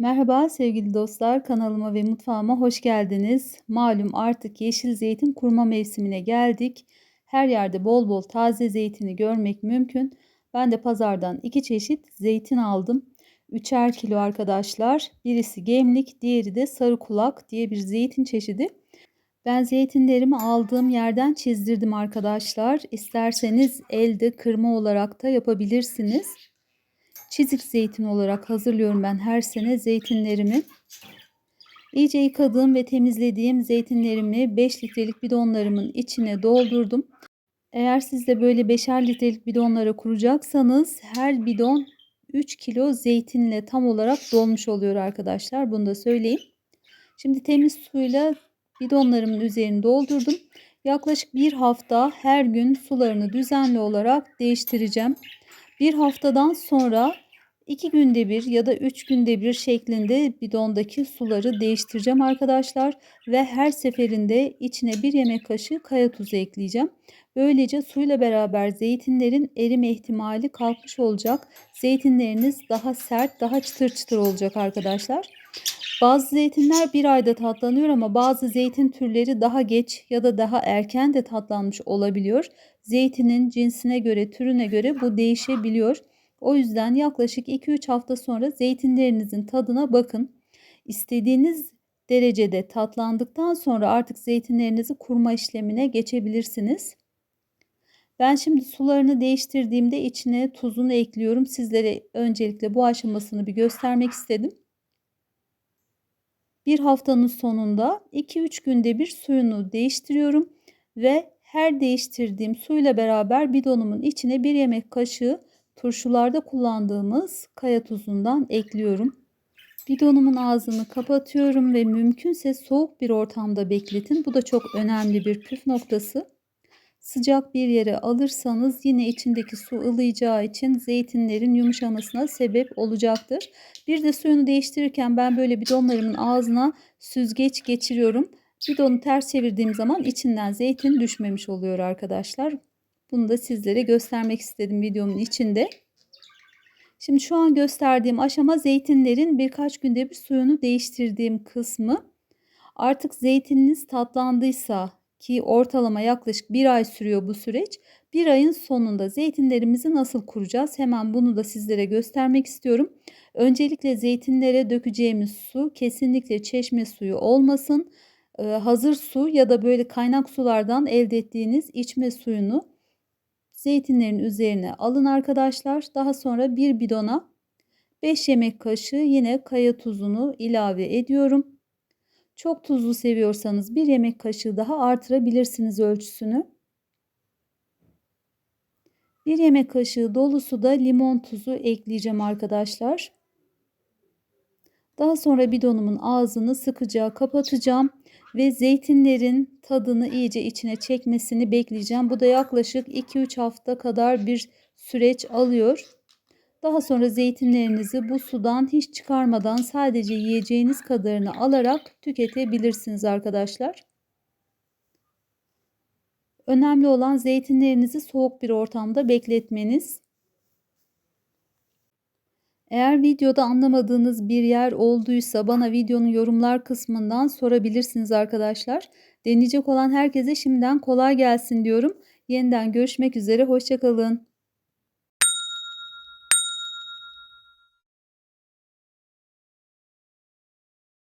Merhaba sevgili dostlar, kanalıma ve mutfağıma hoş geldiniz. Malum artık yeşil zeytin kurma mevsimine geldik. Her yerde bol bol taze zeytini görmek mümkün. Ben de pazardan iki çeşit zeytin aldım. Üçer kilo arkadaşlar. Birisi gemlik, diğeri de sarı kulak diye bir zeytin çeşidi. Ben zeytinlerimi aldığım yerden çizdirdim arkadaşlar. İsterseniz elde kırma olarak da yapabilirsiniz. Çizik zeytin olarak hazırlıyorum ben her sene zeytinlerimi. İyice yıkadığım ve temizlediğim zeytinlerimi 5 litrelik bidonlarımın içine doldurdum. Eğer siz de böyle 5'er litrelik bidonlara kuracaksanız her bidon 3 kilo zeytinle tam olarak dolmuş oluyor arkadaşlar. Bunu da söyleyeyim. Şimdi temiz suyla bidonlarımın üzerini doldurdum. Yaklaşık bir hafta her gün sularını düzenli olarak değiştireceğim. Bir haftadan sonra iki günde bir ya da üç günde bir şeklinde bidondaki suları değiştireceğim arkadaşlar. Ve her seferinde içine bir yemek kaşığı kaya tuzu ekleyeceğim. Böylece suyla beraber zeytinlerin erime ihtimali kalkmış olacak. Zeytinleriniz daha sert, daha çıtır çıtır olacak arkadaşlar. Bazı zeytinler bir ayda tatlanıyor ama bazı zeytin türleri daha geç ya da daha erken de tatlanmış olabiliyor. Zeytinin cinsine göre, türüne göre bu değişebiliyor. O yüzden yaklaşık 2-3 hafta sonra zeytinlerinizin tadına bakın. İstediğiniz derecede tatlandıktan sonra artık zeytinlerinizi kurma işlemine geçebilirsiniz. Ben şimdi sularını değiştirdiğimde içine tuzunu ekliyorum. Sizlere öncelikle bu aşamasını bir göstermek istedim. Bir haftanın sonunda 2-3 günde bir suyunu değiştiriyorum ve her değiştirdiğim suyla beraber bidonumun içine bir yemek kaşığı turşularda kullandığımız kaya tuzundan ekliyorum. Bidonumun ağzını kapatıyorum ve mümkünse soğuk bir ortamda bekletin. Bu da çok önemli bir püf noktası. Sıcak bir yere alırsanız yine içindeki su ılıyacağı için zeytinlerin yumuşamasına sebep olacaktır. Bir de suyunu değiştirirken ben böyle bidonlarımın ağzına süzgeç geçiriyorum. Bidonu ters çevirdiğim zaman içinden zeytin düşmemiş oluyor arkadaşlar. Bunu da sizlere göstermek istedim videomun içinde. Şimdi şu an gösterdiğim aşama zeytinlerin birkaç günde bir suyunu değiştirdiğim kısmı. Artık zeytininiz tatlandıysa ki ortalama yaklaşık bir ay sürüyor bu süreç. Bir ayın sonunda zeytinlerimizi nasıl kuracağız? Hemen bunu da sizlere göstermek istiyorum. Öncelikle zeytinlere dökeceğimiz su kesinlikle çeşme suyu olmasın. Ee, hazır su ya da böyle kaynak sulardan elde ettiğiniz içme suyunu zeytinlerin üzerine alın arkadaşlar. Daha sonra bir bidona 5 yemek kaşığı yine kaya tuzunu ilave ediyorum. Çok tuzlu seviyorsanız bir yemek kaşığı daha artırabilirsiniz ölçüsünü. Bir yemek kaşığı dolusu da limon tuzu ekleyeceğim arkadaşlar. Daha sonra bidonumun ağzını sıkıca kapatacağım ve zeytinlerin tadını iyice içine çekmesini bekleyeceğim. Bu da yaklaşık 2-3 hafta kadar bir süreç alıyor. Daha sonra zeytinlerinizi bu sudan hiç çıkarmadan sadece yiyeceğiniz kadarını alarak tüketebilirsiniz arkadaşlar. Önemli olan zeytinlerinizi soğuk bir ortamda bekletmeniz. Eğer videoda anlamadığınız bir yer olduysa bana videonun yorumlar kısmından sorabilirsiniz arkadaşlar. Deneyecek olan herkese şimdiden kolay gelsin diyorum. Yeniden görüşmek üzere, hoşçakalın.